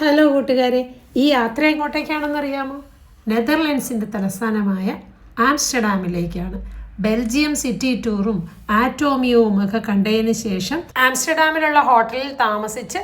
Hello കൂട്ടുകാരെ ഈ യാത്ര എങ്ങോട്ടേക്കാണെന്ന് അറിയാമോ? നെതർലൻഡ്സിന്റെ തലസ്ഥാനമായ ആംസ്റ്റർഡാമിലേക്കാണ്. ബെൽജിയം സിറ്റി ടൂറും ആറ്റോമിയവും ഒക്കെ കണ്ടതിന് ശേഷം ആംസ്റ്റർഡാമിലുള്ള ഹോട്ടലിൽ താമസിച്ച്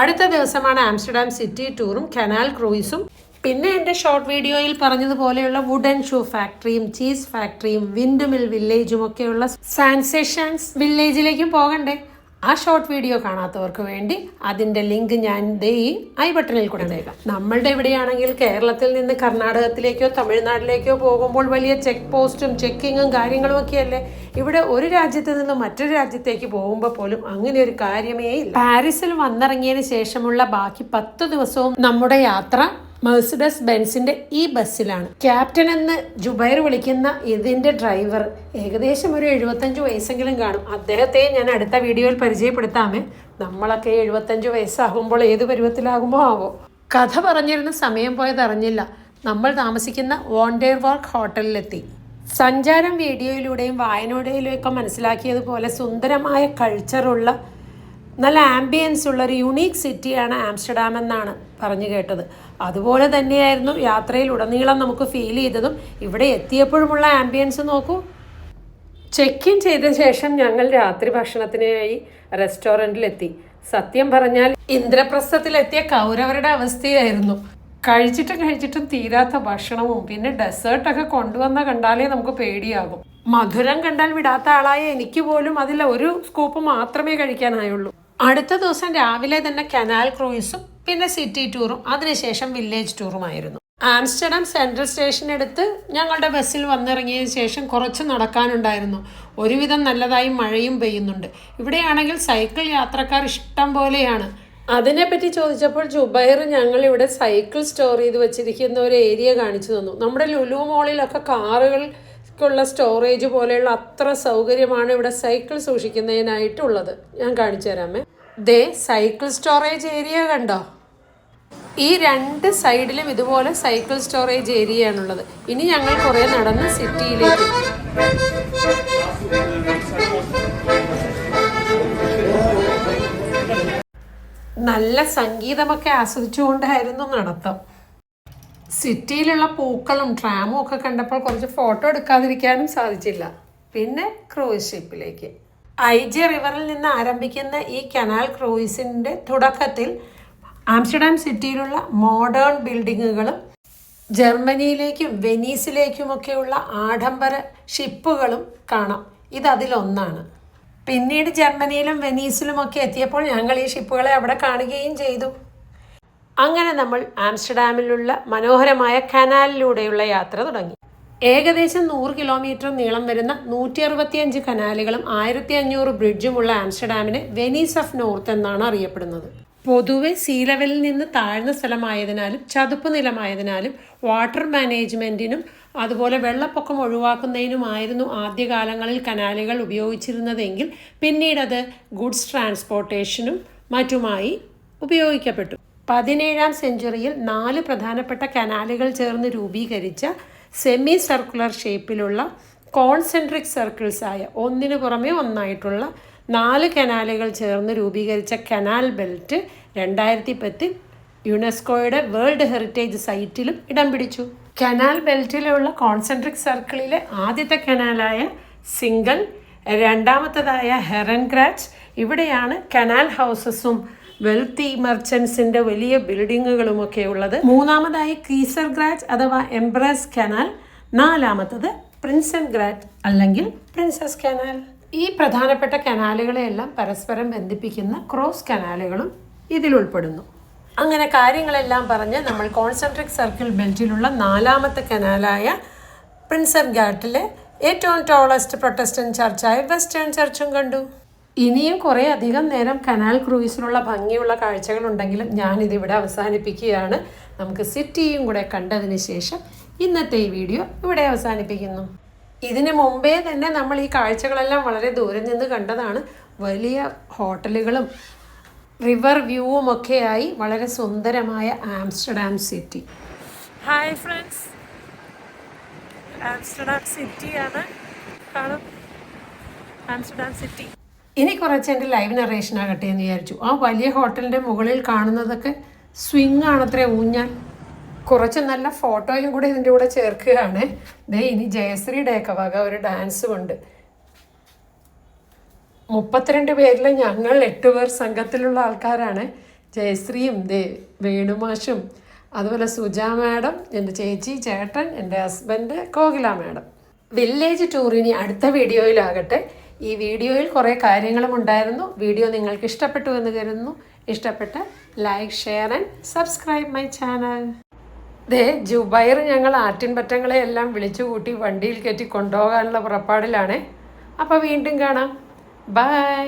അടുത്ത ദിവസമാണ് ആംസ്റ്റർഡാം സിറ്റി ടൂറും കനാൽ ക്രൂയിസും. പിന്നെ എന്റെ ഷോർട്ട് വീഡിയോയിൽ പറഞ്ഞതുപോലെയുള്ള വുഡൻ ഷൂ ഫാക്ടറിയും ചീസ് ഫാക്ടറിയും വിൻഡ് മിൽ വില്ലേജും ഒക്കെയുള്ള സാൻസേഷൻസ് വില്ലേജിലേക്കും പോകണ്ടേ? ആ ഷോർട്ട് വീഡിയോ കാണാത്തവർക്ക് വേണ്ടി അതിന്റെ ലിങ്ക് ഞാൻ ദേ ഈ ഐ ബട്ടണിൽ കൊടുത്തേക്കാം നമ്മളുടെ ഇവിടെയാണെങ്കിൽ കേരളത്തിൽ നിന്ന് കർണാടകത്തിലേക്കോ തമിഴ്നാട്ടിലേക്കോ പോകുമ്പോൾ വലിയ ചെക്ക് പോസ്റ്റും ചെക്കിങ്ങും കാര്യങ്ങളും ഒക്കെയല്ലേ? ഇവിടെ ഒരു രാജ്യത്ത് നിന്ന് മറ്റൊരു രാജ്യത്തേക്ക് പോകുമ്പോൾ പോലും അങ്ങനെ ഒരു കാര്യമേ ഇല്ല. പാരീസിൽ വന്നിറങ്ങിയതിന് ശേഷമുള്ള ബാക്കി പത്ത് ദിവസവും നമ്മുടെ യാത്ര മെഴ്സിഡസ് ബെൻസിന്റെ ഈ ബസ്സിലാണ്. ക്യാപ്റ്റൻ എന്ന് ജുബൈർ വിളിക്കുന്ന ഇതിന്റെ ഡ്രൈവർ ഏകദേശം ഒരു എഴുപത്തഞ്ച് വയസ്സെങ്കിലും കാണും. അദ്ദേഹത്തെ ഞാൻ അടുത്ത വീഡിയോയിൽ പരിചയപ്പെടുത്താമേ. നമ്മളൊക്കെ എഴുപത്തഞ്ച് വയസ്സാകുമ്പോൾ ഏത് പരുവത്തിലാകുമ്പോൾ ആവോ കഥ പറഞ്ഞിരുന്ന സമയം പോയത് അറിഞ്ഞില്ല. നമ്മൾ താമസിക്കുന്ന വോണ്ടേർ വാർക്ക് ഹോട്ടലിലെത്തി. സഞ്ചാരം വീഡിയോയിലൂടെയും വായനയിലൂടെയും ഒക്കെ മനസ്സിലാക്കിയതുപോലെ സുന്ദരമായ കൾച്ചറുള്ള നല്ല ആംബിയൻസ് ഉള്ള ഒരു യുണീക്ക് സിറ്റിയാണ് ആംസ്റ്റർഡാം എന്നാണ് പറഞ്ഞു കേട്ടത്. അതുപോലെ തന്നെയായിരുന്നു യാത്രയിൽ ഉടനീളം നമുക്ക് ഫീൽ ചെയ്തതും. ഇവിടെ എത്തിയപ്പോഴുമുള്ള ആംബിയൻസ് നോക്കൂ. ചെക്ക് ഇൻ ചെയ്ത ശേഷം ഞങ്ങൾ രാത്രി ഭക്ഷണത്തിനായി റെസ്റ്റോറന്റിലെത്തി സത്യം പറഞ്ഞാൽ ഇന്ദ്രപ്രസ്ഥത്തിലെത്തിയ കൗരവരുടെ അവസ്ഥയായിരുന്നു. കഴിച്ചിട്ടും കഴിച്ചിട്ടും തീരാത്ത ഭക്ഷണവും പിന്നെ ഡെസേർട്ടൊക്കെ കൊണ്ടുവന്ന കണ്ടാലേ നമുക്ക് പേടിയാകും. മധുരം കണ്ടാൽ വിടാത്ത ആളായ എനിക്ക് പോലും അതിൽ ഒരു സ്കൂപ്പ് മാത്രമേ കഴിക്കാനായുള്ളൂ. അടുത്ത ദിവസം രാവിലെ തന്നെ കനാൽ ക്രൂയിസും പിന്നെ സിറ്റി ടൂറും അതിനുശേഷം വില്ലേജ് ടൂറുമായിരുന്നു. ആംസ്റ്റർഡാം സെൻട്രൽ സ്റ്റേഷൻ എടുത്ത് ഞങ്ങളുടെ ബസ്സിൽ വന്നിറങ്ങിയതിന് ശേഷം കുറച്ച് നടക്കാനുണ്ടായിരുന്നു. ഒരുവിധം നല്ലതായി മഴയും പെയ്യുന്നുണ്ട്. ഇവിടെയാണെങ്കിൽ സൈക്കിൾ യാത്രക്കാർ ഇഷ്ടം പോലെയാണ്. അതിനെപ്പറ്റി ചോദിച്ചപ്പോൾ ജുബൈർ ഞങ്ങൾ ഇവിടെ സൈക്കിൾ സ്റ്റോർ ചെയ്ത് വെച്ചിരിക്കുന്ന ഒരു ഏരിയ കാണിച്ചു തന്നു. നമ്മുടെ ലുലു മോളിലൊക്കെ കാറുകൾക്കുള്ള സ്റ്റോറേജ് പോലെയുള്ള അത്ര സൗകര്യമാണ് ഇവിടെ സൈക്കിൾ സൂക്ഷിക്കുന്നതിനായിട്ടുള്ളത്. ഞാൻ കാണിച്ചു തരാമേ. ദേ സൈക്കിൾ സ്റ്റോറേജ് ഏരിയ കണ്ടോ? ഈ രണ്ട് സൈഡിലും ഇതുപോലെ സൈക്കിൾ സ്റ്റോറേജ് ഏരിയ ആണുള്ളത് ഇനി ഞങ്ങൾ കുറെ നടന്ന് സിറ്റിയിലേക്ക്. നല്ല സംഗീതമൊക്കെ ആസ്വദിച്ചുകൊണ്ടായിരുന്നു നടത്തം. സിറ്റിയിലുള്ള പൂക്കളും ട്രാമും ഒക്കെ കണ്ടപ്പോൾ കുറച്ച് ഫോട്ടോ എടുക്കാതിരിക്കാനും സാധിച്ചില്ല. പിന്നെ ക്രൂയിസ് ഷിപ്പിലേക്ക് ഐ ജി റിവറിൽ നിന്ന് ആരംഭിക്കുന്ന ഈ കനാൽ ക്രൂയിസിന്റെ തുടക്കത്തിൽ ആംസ്റ്റർഡാം സിറ്റിയിലുള്ള മോഡേൺ ബിൽഡിങ്ങുകളും ജർമ്മനിയിലേക്കും വെനീസിലേക്കുമൊക്കെയുള്ള ആഡംബര ഷിപ്പുകളും കാണാം. ഇതതിലൊന്നാണ് പിന്നീട് ജർമ്മനിയിലും വെനീസിലുമൊക്കെ എത്തിയപ്പോൾ ഞങ്ങൾ ഈ ഷിപ്പുകളെ അവിടെ കാണുകയും ചെയ്തു. അങ്ങനെ നമ്മൾ ആംസ്റ്റർഡാമിലുള്ള മനോഹരമായ കനാലിലൂടെയുള്ള യാത്ര തുടങ്ങി. ഏകദേശം നൂറ് കിലോമീറ്റർ നീളം വരുന്ന നൂറ്റി അറുപത്തിയഞ്ച് കനാലുകളും ആയിരത്തി അഞ്ഞൂറ് ബ്രിഡ്ജുമുള്ള ആംസ്റ്റർഡാമിനെ വെനീസ് ഓഫ് നോർത്ത് എന്നാണ് അറിയപ്പെടുന്നത്. പൊതുവെ സീ ലെവലിൽ നിന്ന് താഴ്ന്ന സ്ഥലമായതിനാലും ചതുപ്പ് നിലമായതിനാലും വാട്ടർ മാനേജ്മെന്റിനും അതുപോലെ വെള്ളപ്പൊക്കം ഒഴിവാക്കുന്നതിനുമായിരുന്നു ആദ്യകാലങ്ങളിൽ കനാലുകൾ ഉപയോഗിച്ചിരുന്നതെങ്കിൽ പിന്നീടത് ഗുഡ്സ് ട്രാൻസ്പോർട്ടേഷനും മറ്റുമായി ഉപയോഗിക്കപ്പെട്ടു. പതിനേഴാം സെഞ്ചുറിയിൽ നാല് പ്രധാനപ്പെട്ട കനാലുകൾ ചേർന്ന് രൂപീകരിച്ച സെമി സർക്കുലർ ഷേപ്പിലുള്ള കോൺസെൻട്രിക് സർക്കിൾസ് ആയ ഒന്നിനു പുറമെ ഒന്നായിട്ടുള്ള നാല് കനാലുകൾ ചേർന്ന് രൂപീകരിച്ച കനാൽ ബെൽറ്റ് രണ്ടായിരത്തി പത്തിൽ യുനെസ്കോയുടെ വേൾഡ് ഹെറിറ്റേജ് സൈറ്റിലും ഇടം പിടിച്ചു. കനാൽ ബെൽറ്റിലുള്ള കോൺസെൻട്രിക് സർക്കിളിലെ ആദ്യത്തെ കനാലായ സിംഗൽ രണ്ടാമത്തേതായ ഹെറൻ ഗ്രാച്ച് ഇവിടെയാണ് കനാൽ ഹൗസസും വെൽത്തി മെർച്ചൻസിന്റെ വലിയ ബിൽഡിങ്ങുകളുമൊക്കെ ഉള്ളത്. മൂന്നാമതായി കീസർ ഗ്രാറ്റ് അഥവാ എംബ്രസ് കനാൽ. നാലാമത്തത് പ്രിൻസൻ ഗ്രാറ്റ് അല്ലെങ്കിൽ പ്രിൻസസ് കനാൽ. ഈ പ്രധാനപ്പെട്ട കനാലുകളെയെല്ലാം പരസ്പരം ബന്ധിപ്പിക്കുന്ന ക്രോസ് കനാലുകളും ഇതിൽ ഉൾപ്പെടുന്നു. അങ്ങനെ കാര്യങ്ങളെല്ലാം പറഞ്ഞ് നമ്മൾ കോൺസെൻട്രിക് സർക്കിൾ ബെൽറ്റിലുള്ള നാലാമത്തെ കനാലായ പ്രിൻസൻ ഗാറ്റിലെ ഏറ്റവും ടോളസ്റ്റ് പ്രൊട്ടസ്റ്റന്റ് ചർച്ചായ വെസ്റ്റേൺ ചർച്ചും കണ്ടു. ഇനിയും കുറേ അധികം നേരം കനാൽ ക്രൂയിസിനുള്ള ഭംഗിയുള്ള കാഴ്ചകളുണ്ടെങ്കിലും ഞാനിതിവിടെ അവസാനിപ്പിക്കുകയാണ്. നമുക്ക് സിറ്റിയും കൂടെ കണ്ടതിന് ശേഷം ഇന്നത്തെ ഈ വീഡിയോ ഇവിടെ അവസാനിപ്പിക്കുന്നു. ഇതിനു മുമ്പേ തന്നെ നമ്മൾ ഈ കാഴ്ചകളെല്ലാം വളരെ ദൂരെ നിന്ന് കണ്ടതാണ്. വലിയ ഹോട്ടലുകളും റിവർ വ്യൂവും ഒക്കെയായി വളരെ സുന്ദരമായ Amsterdam city. Hi friends Amsterdam സിറ്റിയാണ്. കാണും. Amsterdam city. ഇനി കുറച്ച് എന്റെ ലൈവ് നറേഷൻ ആകട്ടെ എന്ന് വിചാരിച്ചു. ആ വലിയ ഹോട്ടലിന്റെ മുകളിൽ കാണുന്നതൊക്കെ സ്വിങ് ആണത്രേ ഊഞ്ഞാൽ. കുറച്ച് നല്ല ഫോട്ടോയും കൂടെ ഇതിന്റെ കൂടെ ചേർക്കുകയാണ്. ദേ ഇനി ജയശ്രീയുടെയൊക്കെ വക ഒരു ഡാൻസും ഉണ്ട് മുപ്പത്തിരണ്ട് പേരിൽ ഞങ്ങൾ എട്ട് പേർ സംഘത്തിലുള്ള ആൾക്കാരാണ്. ജയശ്രീയും ദേ വേണുമാഷും അതുപോലെ സുജ മാഡം എന്റെ ചേച്ചി ചേട്ടൻ എന്റെ husband Kokila madam. Village tour ഇനി അടുത്ത വീഡിയോയിലാകട്ടെ ഈ വീഡിയോയിൽ കുറേ കാര്യങ്ങളും ഉണ്ടായിരുന്നു. വീഡിയോ നിങ്ങൾക്ക് ഇഷ്ടപ്പെട്ടു എന്ന് കരുതുന്നു. ഇഷ്ടപ്പെട്ട like share and subscribe my channel ദേ ജുബൈർ ഞങ്ങൾ ആറ്റിൻപറ്റങ്ങളെ എല്ലാം വിളിച്ചു കൂട്ടി വണ്ടിയിൽ കയറ്റി കൊണ്ടുപോകാനുള്ള പുറപ്പാടിലാണ്. അപ്പോൾ വീണ്ടും കാണാം. ബൈ